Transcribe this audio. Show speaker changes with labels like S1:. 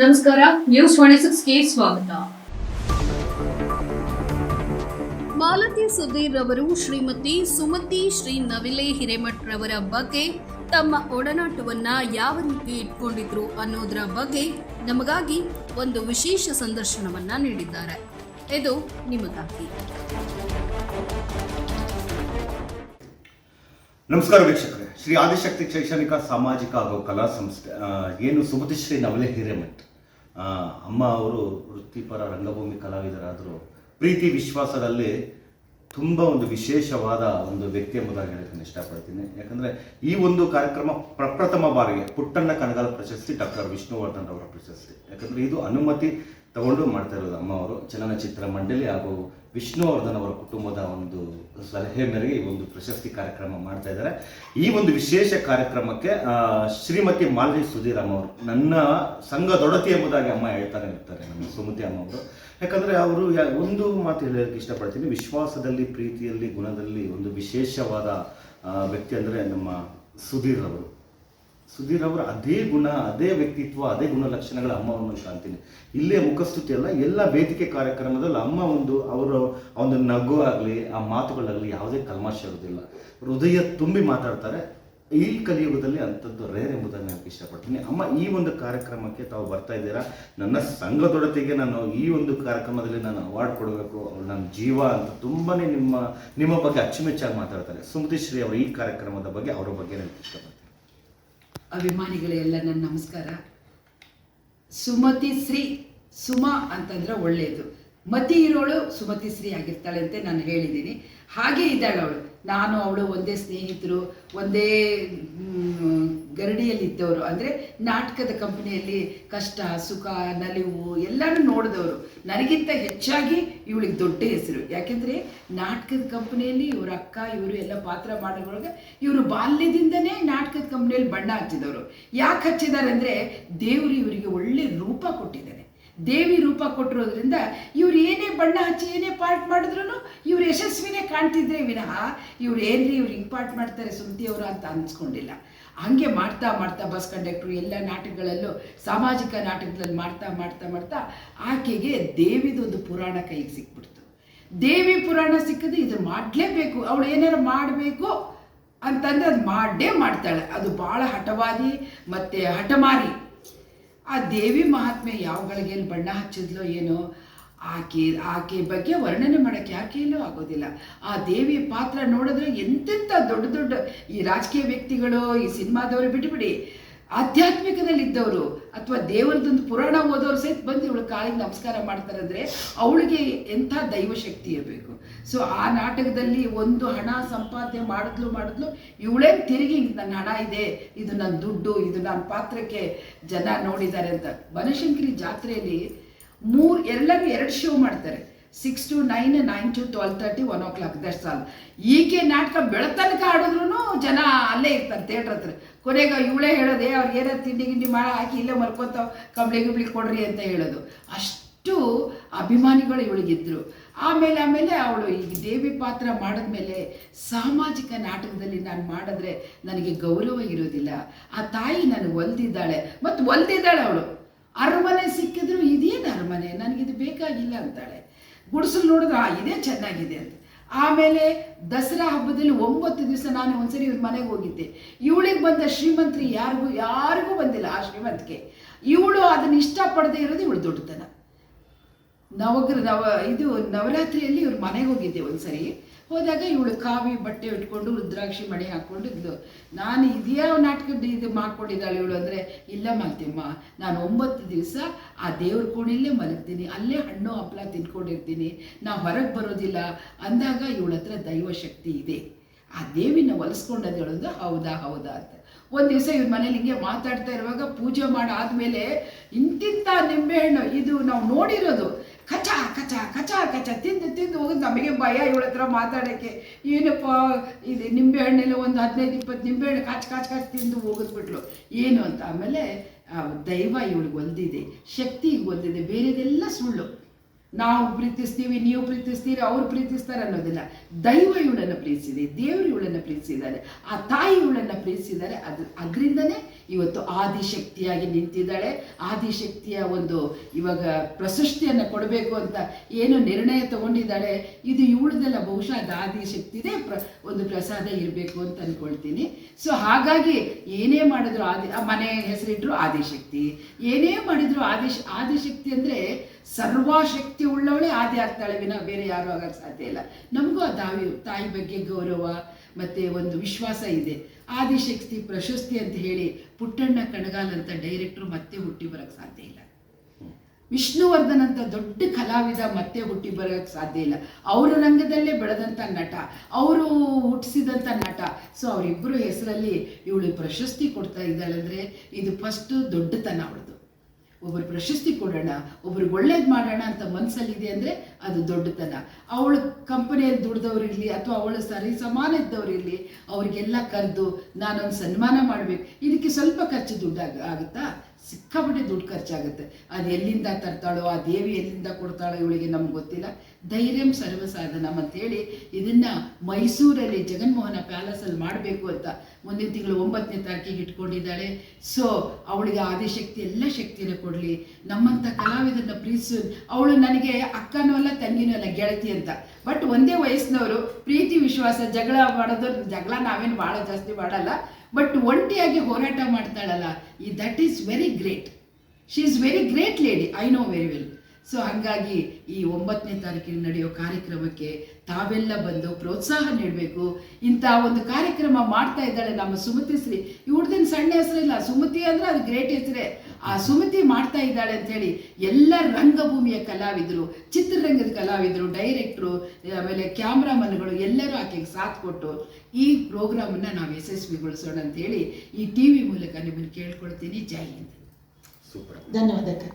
S1: ನಮಸ್ಕಾರ news twenty ಸಿಕ್ಸ್ಗೆ ಸ್ವಾಗತ. ಮಾಲತಿ ಸುಧೀರ್ ರವರು ಶ್ರೀಮತಿ ಸುಮತಿ ಶ್ರೀ ನವಿಲೆ ಹಿರೇಮಠ್ ರವರ ಬಗ್ಗೆ ತಮ್ಮ ಒಡನಾಟವನ್ನ ಯಾವ ರೀತಿ ಇಟ್ಕೊಂಡಿದ್ರು ಅನ್ನೋದರ ಬಗ್ಗೆ ನಮಗಾಗಿ ಒಂದು ವಿಶೇಷ ಸಂದರ್ಶನವನ್ನ ನೀಡಿದ್ದಾರೆ. ಇದು ನಿಮಗಾಗಿ
S2: ನಮಸ್ಕಾರ ವೀಕ್ಷಕರೇ. ಶ್ರೀ ಆದಿಶಕ್ತಿ ಶೈಕ್ಷಣಿಕ ಸಾಮಾಜಿಕ ಹಾಗೂ ಕಲಾ ಸಂಸ್ಥೆ ಏನು ಸುಮತಿಶ್ರೀ ನವಲೆ ಹಿರೇಮಠ್? ಅಮ್ಮ ಅವರು ವೃತ್ತಿಪರ ರಂಗಭೂಮಿ ಕಲಾವಿದರಾದರು, ಪ್ರೀತಿ ವಿಶ್ವಾಸದಲ್ಲಿ ತುಂಬ ಒಂದು ವಿಶೇಷವಾದ ಒಂದು ವ್ಯಕ್ತಿ ಎಂಬುದಾಗಿ ಹೇಳಕ್ಕೆ ಇಷ್ಟಪಡ್ತೀನಿ. ಯಾಕಂದರೆ ಈ ಒಂದು ಕಾರ್ಯಕ್ರಮ ಪ್ರಪ್ರಥಮ ಬಾರಿಗೆ ಪುಟ್ಟಣ್ಣ ಕನಗಾಲ ಪ್ರಶಸ್ತಿ, ಡಾಕ್ಟರ್ ವಿಷ್ಣುವರ್ಧನ್ ಅವರ ಪ್ರಶಸ್ತಿ. ಯಾಕಂದರೆ ಇದು ಅನುಮತಿ ತಗೊಂಡು ಮಾಡ್ತಾ ಇರೋದು ಅಮ್ಮ ಅವರು. ಚಲನಚಿತ್ರ ಮಂಡಳಿ ಹಾಗೂ ವಿಷ್ಣುವರ್ಧನ್ ಅವರ ಕುಟುಂಬದ ಒಂದು ಸಲಹೆ ಮೇರೆಗೆ ಈ ಒಂದು ಪ್ರಶಸ್ತಿ ಕಾರ್ಯಕ್ರಮ ಮಾಡ್ತಾ ಇದ್ದಾರೆ. ಈ ಒಂದು ವಿಶೇಷ ಕಾರ್ಯಕ್ರಮಕ್ಕೆ ಶ್ರೀಮತಿ ಮಾಲತಿ ಸುಧೀರಾಮ್ ಅವರು ನನ್ನ ಸಂಘ ದೊಡತಿ ಎಂಬುದಾಗಿ ಅಮ್ಮ ಹೇಳ್ತಾನೆ ಇರ್ತಾರೆ ನಮ್ಮ ಸುಮತಿ ಅಮ್ಮ ಅವರು. ಯಾಕಂದ್ರೆ ಅವರು ಒಂದು ಮಾತು ಹೇಳೋದಕ್ಕೆ ಇಷ್ಟಪಡ್ತೀನಿ, ವಿಶ್ವಾಸದಲ್ಲಿ, ಪ್ರೀತಿಯಲ್ಲಿ, ಗುಣದಲ್ಲಿ ಒಂದು ವಿಶೇಷವಾದ ವ್ಯಕ್ತಿ ಅಂದರೆ ನಮ್ಮ ಸುಧೀರ್ ಅವರು. ಸುಧೀರ್ ಅವರ ಅದೇ ಗುಣ, ಅದೇ ವ್ಯಕ್ತಿತ್ವ, ಅದೇ ಗುಣಲಕ್ಷಣಗಳ ಅಮ್ಮವನ್ನು ಕಾಣ್ತೀನಿ ಇಲ್ಲೇ ಮುಖಸ್ತುತಿ ಅಲ್ಲ, ಎಲ್ಲ ವೇದಿಕೆ ಕಾರ್ಯಕ್ರಮದಲ್ಲಿ ಅಮ್ಮ ಒಂದು, ಅವರ ಒಂದು ನಗು ಆಗಲಿ, ಆ ಮಾತುಗಳಾಗಲಿ ಯಾವುದೇ ಕಲ್ಮಾಶ ಇರೋದಿಲ್ಲ ಹೃದಯ ತುಂಬಿ ಮಾತಾಡ್ತಾರೆ. ಈ ಕಲಿಯುಗದಲ್ಲಿ ಅಂಥದ್ದು ರೇರ್ ಎಂಬುದನ್ನು ನಾನು ಇಷ್ಟಪಡ್ತೀನಿ? ಅಮ್ಮ, ಈ ಒಂದು ಕಾರ್ಯಕ್ರಮಕ್ಕೆ ತಾವು ಬರ್ತಾ ಇದ್ದೀರಾ? ನನ್ನ ಸಂಘದೊಡತೆಗೆ ನಾನು ಈ ಒಂದು ಕಾರ್ಯಕ್ರಮದಲ್ಲಿ ನಾನು ಅವಾರ್ಡ್ ಕೊಡಬೇಕು. ಅವ್ರು ನನ್ನ ಜೀವ ಅಂತ ತುಂಬಾ ನಿಮ್ಮ ನಿಮ್ಮ ಬಗ್ಗೆ ಅಚ್ಚುಮೆಚ್ಚಾಗಿ ಮಾತಾಡ್ತಾರೆ. ಸುಮತಿ ಶ್ರೀ ಅವರ ಈ ಕಾರ್ಯಕ್ರಮದ ಬಗ್ಗೆ ಅವರ ಬಗ್ಗೆ ನಾನು ಇಷ್ಟಪಡ್ತೀನಿ.
S3: ಅಭಿಮಾನಿಗಳೆಲ್ಲ ನನ್ನ ನಮಸ್ಕಾರ. ಸುಮತಿ ಶ್ರೀ, ಸುಮ ಅಂತಂದ್ರೆ ಒಳ್ಳೆಯದು. ಮತಿ ಇರೋಳು ಸುಮತಿ ಶ್ರೀ ಆಗಿರ್ತಾಳೆ ಅಂತ ನಾನು ಹೇಳಿದ್ದೀನಿ. ಹಾಗೆ ಇದ್ದಾಳೆ ಅವಳು. ನಾನು ಅವಳು ಒಂದೇ ಸ್ನೇಹಿತರು, ಒಂದೇ ಗರಡಿಯಲ್ಲಿದ್ದವರು. ಅಂದರೆ ನಾಟಕದ ಕಂಪನಿಯಲ್ಲಿ ಕಷ್ಟ, ಸುಖ, ನಲಿವು ಎಲ್ಲನೂ ನೋಡಿದವರು. ನನಗಿಂತ ಹೆಚ್ಚಾಗಿ ಇವಳಿಗೆ ದೊಡ್ಡ ಹೆಸರು. ಯಾಕೆಂದರೆ ನಾಟಕದ ಕಂಪನಿಯಲ್ಲಿ ಇವ್ರ ಅಕ್ಕ, ಇವರು ಎಲ್ಲ ಪಾತ್ರ ಮಾಡೋದ್ರೊಳಗೆ ಇವರು ಬಾಲ್ಯದಿಂದನೇ ನಾಟಕದ ಕಂಪನಿಯಲ್ಲಿ ಬಣ್ಣ ಹಚ್ಚಿದವರು. ಯಾಕೆ ಹಚ್ಚಿದ್ದಾರೆ ಅಂದರೆ ದೇವರು ಇವರಿಗೆ ಒಳ್ಳೆ ರೂಪ ಕೊಟ್ಟಿದ್ದಾನೆ. ದೇವಿ ರೂಪ ಕೊಟ್ಟಿರೋದ್ರಿಂದ ಇವ್ರು ಏನೇ ಬಣ್ಣ ಹಚ್ಚಿ ಏನೇ ಪಾರ್ಟ್ ಮಾಡಿದ್ರು ಇವ್ರು ಯಶಸ್ವಿನೇ ಕಾಣ್ತಿದ್ರೆ ವಿನಃ ಇವ್ರು ಏನ್ರಿ ಇವ್ರು ಹಿಂಗೆ ಪಾರ್ಟ್ ಮಾಡ್ತಾರೆ ಸುಮ್ತಿಯವರು ಅಂತ ಅನ್ಸ್ಕೊಂಡಿಲ್ಲ. ಹಂಗೆ ಮಾಡ್ತಾ ಮಾಡ್ತಾ ಬಸ್ ಕಂಡಕ್ಟ್ರು ಎಲ್ಲ ನಾಟಕಗಳಲ್ಲೂ ಸಾಮಾಜಿಕ ನಾಟಕಗಳಲ್ಲಿ ಮಾಡ್ತಾ ಮಾಡ್ತಾ ಮಾಡ್ತಾ ಆಕೆಗೆ ದೇವಿದೊಂದು ಪುರಾಣ ಕೈಗೆ ಸಿಕ್ಬಿಡ್ತು. ದೇವಿ ಪುರಾಣ ಸಿಕ್ಕಿದ್ರೆ ಇದು ಮಾಡಲೇಬೇಕು, ಅವಳು ಏನಾರು ಮಾಡಬೇಕು ಅಂತಂದ್ರೆ ಅದು ಮಾಡೇ ಮಾಡ್ತಾಳೆ. ಅದು ಭಾಳ ಹಠವಾದಿ ಮತ್ತು ಹಠಮಾರಿ. ಆ ದೇವಿ ಮಹಾತ್ಮೆ ಯಾವ ಏನು ಬಣ್ಣ ಹಚ್ಚಿದ್ಲೋ ಏನೋ, ಆಕೆ ಆಕೆ ಬಗ್ಗೆ ವರ್ಣನೆ ಮಾಡೋಕ್ಕೆ ಯಾಕೆಲ್ಲೂ ಆಗೋದಿಲ್ಲ. ಆ ದೇವಿ ಪಾತ್ರ ನೋಡಿದ್ರೆ ಎಂತೆಂಥ ದೊಡ್ಡ ದೊಡ್ಡ ಈ ರಾಜಕೀಯ ವ್ಯಕ್ತಿಗಳು, ಈ ಸಿನಿಮಾದವರು ಬಿಟ್ಬಿಡಿ. ಆಧ್ಯಾತ್ಮಿಕದಲ್ಲಿದ್ದವರು ಅಥವಾ ದೇವರದೊಂದು ಪುರಾಣ ಓದೋರು ಸಹಿತ ಬಂದು ಇವಳು ಕಾಲಿಗೆ ನಮಸ್ಕಾರ ಮಾಡ್ತಾರೆ ಅಂದರೆ ಅವಳಿಗೆ ಎಂಥ ದೈವಶಕ್ತಿ ಇರಬೇಕು. ಸೊ ಆ ನಾಟಕದಲ್ಲಿ ಒಂದು ಹಣ ಸಂಪಾದನೆ ಮಾಡಿದ್ಲು ಮಾಡಿದ್ಲು ಇವಳೇ ತಿರುಗಿ ನನ್ನ ಹಣ ಇದೆ, ಇದು ನನ್ನ ದುಡ್ಡು, ಇದು ನನ್ನ ಪಾತ್ರಕ್ಕೆ ಜನ ನೋಡಿದ್ದಾರೆ ಅಂತ. ಬನಶಂಕರಿ ಜಾತ್ರೆಯಲ್ಲಿ ಮೂರು, ಎಲ್ಲರೂ ಎರಡು ಶೋ ಮಾಡ್ತಾರೆ. Six two nine nine two twelve thirty one o'clock that's all ಈಕೆ ನಾಟಕ ಬೆಳತನಕ ಆಡಿದ್ರು ಜನ ಅಲ್ಲೇ ಇರ್ತಾರೆ ಥಿಯೇಟ್ರ್ ಹತ್ರ. ಕೊನೆಗೆ ಇವಳೇ ಹೇಳೋದೇ ಅವ್ರಿಗೆ ಏನೋ ತಿಂಡಿ ಗಿಂಡಿ ಮಾಡಿ, ಹಾಕಿ ಇಲ್ಲೇ ಮರ್ಕೊತಾವ್ ಕಂಬಳಿ ಗಿಬ್ಳಿ ಕೊಡ್ರಿ ಅಂತ ಹೇಳೋದು. ಅಷ್ಟು ಅಭಿಮಾನಿಗಳು ಇವಳಿಗಿದ್ರು. ಆಮೇಲೆ ಆಮೇಲೆ ಅವಳು ಈಗ ದೇವಿ ಪಾತ್ರ ಮಾಡಿದ್ಮೇಲೆ ಸಾಮಾಜಿಕ ನಾಟಕದಲ್ಲಿ ನಾನು ಮಾಡಿದ್ರೆ ನನಗೆ ಗೌರವ ಇರೋದಿಲ್ಲ. ಆ ತಾಯಿ ನಾನು ಒಲ್ದಿದ್ದಾಳೆ. ಮತ್ತು ಒಲ್ದಿದ್ದಾಳೆ ಅವಳು. ಅರಮನೆ ಸಿಕ್ಕಿದ್ರು ಇದೇನು ಅರಮನೆ? ನನಗಿದು ಬೇಕಾಗಿಲ್ಲ ಅಂತಾಳೆ. ಗುಡಿಸಲು ನೋಡಿದ್ರೆ, ಆ, ಇದೇ ಚೆನ್ನಾಗಿದೆ ಅಂತ. ಆಮೇಲೆ ದಸರಾ ಹಬ್ಬದಲ್ಲಿ ಒಂಬತ್ತು ದಿವಸ ನಾನು ಒಂದ್ಸರಿ ಇವ್ರ ಮನೆಗೆ ಹೋಗಿದ್ದೆ. ಇವಳಿಗೆ ಬಂದ ಶ್ರೀಮಂತ್ರಿ ಯಾರಿಗೂ ಯಾರಿಗೂ ಬಂದಿಲ್ಲ ಆ ಶ್ರೀಮಂತಿಗೆ. ಇವಳು ಅದನ್ನ ಇಷ್ಟಪಡದೇ ಇರೋದು ಇವಳು ದೊಡ್ಡತನ. ನವಗ್ರ, ನವ, ಇದು ನವರಾತ್ರಿಯಲ್ಲಿ ಇವ್ರ ಮನೆಗೆ ಹೋಗಿದ್ದೆ ಒಂದ್ಸರಿ. ಹೋದಾಗ ಇವಳು ಕಾವಿ ಬಟ್ಟೆ ಇಟ್ಕೊಂಡು ರುದ್ರಾಕ್ಷಿ ಮಣಿ ಹಾಕ್ಕೊಂಡು ಇದ್ಲು ನಾನು ಇದ್ಯಾವ ನಾಟಕದ ಇದು ಮಾಡ್ಕೊಂಡಿದ್ದಾಳೆ ಇವಳು ಅಂದರೆ, ಇಲ್ಲ ಮಲ್ತಿಮ್ಮ, ನಾನು ಒಂಬತ್ತು ದಿವಸ ಆ ದೇವ್ರ ಕೋಣೆಯಲ್ಲೇ ಮಲಗ್ತೀನಿ, ಅಲ್ಲೇ ಹಣ್ಣು ಹಪ್ಪಳ ತಿನ್ಕೊಂಡಿರ್ತೀನಿ ನಾವು ಹೊರಗೆ ಬರೋದಿಲ್ಲ ಅಂದಾಗ ಇವಳ ಹತ್ರ ದೈವಶಕ್ತಿ ಇದೆ. ಆ ದೇವಿನ ಒಲಿಸ್ಕೊಂಡದ್ದು ಹೇಳೋದು ಹೌದಾ ಹೌದಾ ಅಂತ. ಒಂದು ದಿವಸ ಇವ್ರ ಮನೇಲಿ ಹಿಂಗೆ ಮಾತಾಡ್ತಾ ಇರುವಾಗ ಪೂಜೆ ಮಾಡಾದ್ಮೇಲೆ ಇಂತಿಂಥ ನಿಂಬೆಹಣ್ಣು ಇದು ನಾವು ನೋಡಿರೋದು. ಕಚ ಕಚ ಕಚ ಕಚ, ತಿಂದು ತಿಂದು ಹೋಗಿ ನಮಗೆ ಭಯ ಇವಳ ಹತ್ರ ಮಾತಾಡೋಕ್ಕೆ. ಏನಪ್ಪ, ಇದು ನಿಂಬೆಹಣ್ಣೆಲ್ಲ ಒಂದು ಹದಿನೈದು, ಇಪ್ಪತ್ತು ನಿಂಬೆಹಣ್ಣು ಕಾಚ್ ಕಾಚ್ ಕಾಚ್ ತಿಂದು ಹೋಗಿದ್ಬಿಟ್ಲು. ಏನು ಅಂತ ಆಮೇಲೆ ದೈವ ಇವಳಿಗೆ ಒಲ್ದಿದೆ ಶಕ್ತಿ ಒಲ್ದಿದೆ ಬೇರೆದೆಲ್ಲ ಸುಳ್ಳು. ನಾವು ಪ್ರೀತಿಸ್ತೀವಿ, ನೀವು ಪ್ರೀತಿಸ್ತೀರಿ, ಅವ್ರು ಪ್ರೀತಿಸ್ತಾರೆ ಅನ್ನೋದಿಲ್ಲ. ದೈವ ಇವಳನ್ನು ಪ್ರೀತಿಸಿದೆ, ದೇವರು ಇವಳನ್ನು ಪ್ರೀತಿಸಿದ್ದಾರೆ, ಆ ತಾಯಿ ಇವಳನ್ನು ಪ್ರೀತಿಸಿದ್ದಾರೆ, ಅದು ಅದರಿಂದನೇ ಇವತ್ತು ಆದಿಶಕ್ತಿಯಾಗಿ ನಿಂತಿದ್ದಾಳೆ. ಆದಿಶಕ್ತಿಯ ಒಂದು ಇವಾಗ ಪ್ರಶಸ್ತಿಯನ್ನು ಕೊಡಬೇಕು ಅಂತ ಏನು ನಿರ್ಣಯ ತಗೊಂಡಿದ್ದಾಳೆ, ಇದು ಇವಳದೆಲ್ಲ ಬಹುಶಃ ಅದು ಆದಿಶಕ್ತಿದೇ ಪ್ರ, ಒಂದು ಪ್ರಸಾದ ಇರಬೇಕು ಅಂತ ಅಂದ್ಕೊಳ್ತೀನಿ ಸೊ ಹಾಗಾಗಿ ಏನೇ ಮಾಡಿದ್ರು ಆದಿ ಮನೆ ಹೆಸರಿಟ್ರು ಆದಿಶಕ್ತಿ. ಏನೇ ಮಾಡಿದ್ರು ಆದಿಶ, ಆದಿಶಕ್ತಿ ಅಂದರೆ ಸರ್ವಾಶಕ್ತಿ ಉಳ್ಳವಳೇ ಆದಿ ಆಗ್ತಾಳೆ ವಿನ ಬೇರೆ ಯಾರು ಆಗಕ್ಕೆ ಸಾಧ್ಯ ಇಲ್ಲ. ನಮಗೂ ಆ ತಾಯಿ ತಾಯಿ ಬಗ್ಗೆ ಗೌರವ ಮತ್ತು ಒಂದು ವಿಶ್ವಾಸ ಇದೆ. ಆದಿಶಕ್ತಿ ಪ್ರಶಸ್ತಿ ಅಂತ ಹೇಳಿ ಪುಟ್ಟಣ್ಣ ಕಣಗಾಲ್ ಅಂತ ಡೈರೆಕ್ಟ್ರು ಮತ್ತೆ ಹುಟ್ಟಿ ಬರೋಕ್ಕೆ ಸಾಧ್ಯ ಇಲ್ಲ. ವಿಷ್ಣುವರ್ಧನ್ ಅಂತ ದೊಡ್ಡ ಕಲಾವಿದ ಮತ್ತೆ ಹುಟ್ಟಿ ಬರೋಕ್ಕೆ ಸಾಧ್ಯ ಇಲ್ಲ. ಅವರ ರಂಗದಲ್ಲೇ ಬೆಳೆದಂಥ ನಟ, ಅವರು ಹುಟ್ಟಿಸಿದಂಥ ನಟ ಸೊ ಅವರಿಬ್ಬರು ಹೆಸರಲ್ಲಿ ಇವಳು ಪ್ರಶಸ್ತಿ ಕೊಡ್ತಾ ಇದ್ದಾಳೆ ಅಂದರೆ ಇದು ಫಸ್ಟು ದೊಡ್ಡತನ ಅವಳದು. ಒಬ್ಬರು ಪ್ರಶಸ್ತಿ ಕೊಡೋಣ, ಒಬ್ರಿಗೆ ಒಳ್ಳೇದು ಮಾಡೋಣ ಅಂತ ಮನಸ್ಸಲ್ಲಿದೆ ಅಂದರೆ ಅದು ದೊಡ್ಡತನ. ಅವಳ ಕಂಪನಿಯಲ್ಲಿ ದುಡ್ದವ್ರಿರಲಿ ಅಥವಾ ಅವಳ ಸರಿ ಸಮಾನ ಇದ್ದವ್ರಿರಲಿ ಅವರಿಗೆಲ್ಲ ಕರೆದು ನಾನೊಂದು ಸನ್ಮಾನ ಮಾಡಬೇಕು. ಇದಕ್ಕೆ ಸ್ವಲ್ಪ ಖರ್ಚು ದುಡ್ಡು ಆಗುತ್ತಾ? ಸಿಕ್ಕಾಪಟ್ಟೆ ದುಡ್ಡು ಖರ್ಚಾಗುತ್ತೆ. ಅದು ಎಲ್ಲಿಂದ ತರ್ತಾಳೋ, ಆ ದೇವಿ ಎಲ್ಲಿಂದ ಕೊಡ್ತಾಳೋ ಇವಳಿಗೆ ನಮ್ಗೆ ಗೊತ್ತಿಲ್ಲ. ಧೈರ್ಯಂ ಸರ್ವಸಾಧನಂ ಅಂತೇಳಿ ಇದನ್ನು ಮೈಸೂರಲ್ಲಿ ಜಗನ್ಮೋಹನ ಪ್ಯಾಲೇಸಲ್ಲಿ ಮಾಡಬೇಕು ಅಂತ ಮುಂದಿನ ತಿಂಗಳು ಒಂಬತ್ತನೇ ತಾರೀಕಿಗೆ ಇಟ್ಕೊಂಡಿದ್ದಾಳೆ ಸೊ ಅವಳಿಗೆ ಆದಿಶಕ್ತಿ, ಎಲ್ಲ ಶಕ್ತಿನ ಕೊಡಲಿ. ನಮ್ಮಂಥ ಕಲಾವಿದರನ್ನ ಪ್ರೀತಿಸು, ಅವಳು ನನಗೆ ಅಕ್ಕನೂ ಅಲ್ಲ, ತಂಗಿನೂ ಅಲ್ಲ, ಗೆಳತಿ ಅಂತ. ಬಟ್ ಒಂದೇ ವಯಸ್ಸಿನವರು, ಪ್ರೀತಿ, ವಿಶ್ವಾಸ, ಜಗಳ ಮಾಡೋದು, ಜಗಳ ನಾವೇನು ಭಾಳ ಜಾಸ್ತಿ ಮಾಡಲ್ಲ. ಬಟ್ ಒಂಟಿಯಾಗಿ ಹೋರಾಟ ಮಾಡ್ತಾಳಲ್ಲ, ಈ that is very great she is very great lady I know very well so ಹಾಗಾಗಿ ಈ ಒಂಬತ್ತನೇ ತಾರೀಕಿನ ನಡೆಯೋ ಕಾರ್ಯಕ್ರಮಕ್ಕೆ ತಾವೆಲ್ಲ ಬಂದು ಪ್ರೋತ್ಸಾಹ ನೀಡಬೇಕು. ಇಂಥ ಒಂದು ಕಾರ್ಯಕ್ರಮ ಮಾಡ್ತಾ ಇದ್ದಾಳೆ ನಮ್ಮ ಸುಮತಿ ಶ್ರೀ. ಇವ್ರದ್ದೇನು ಸಣ್ಣ ಹೆಸರಿಲ್ಲ. ಸುಮತಿ ಅಂದರೆ ಅದು ಗ್ರೇಟ್ ಹೆಸರೇ. ಆ ಸುಮತಿ ಮಾಡ್ತಾ ಇದ್ದಾಳೆ ಅಂತೇಳಿ ಎಲ್ಲ ರಂಗಭೂಮಿಯ ಕಲಾವಿದರು ಚಿತ್ರರಂಗದ ಕಲಾವಿದರು ಡೈರೆಕ್ಟ್ರು ಆಮೇಲೆ ಕ್ಯಾಮ್ರಾಮನ್ಗಳು ಎಲ್ಲರೂ ಆಕೆಗೆ ಸಾಥ್ ಕೊಟ್ಟು ಈ ಪ್ರೋಗ್ರಾಮನ್ನು ನಾವು ಯಶಸ್ವಿಗೊಳಿಸೋಣ ಅಂತೇಳಿ ಈ ಟಿ ವಿ ಮೂಲಕ ನಿಮ್ಮನ್ನು ಕೇಳ್ಕೊಳ್ತೀನಿ. ಜೈ ಹಿಂದ್.
S2: ಧನ್ಯವಾದ
S4: ಧನ್ಯವಾದಕ್ಕೆ.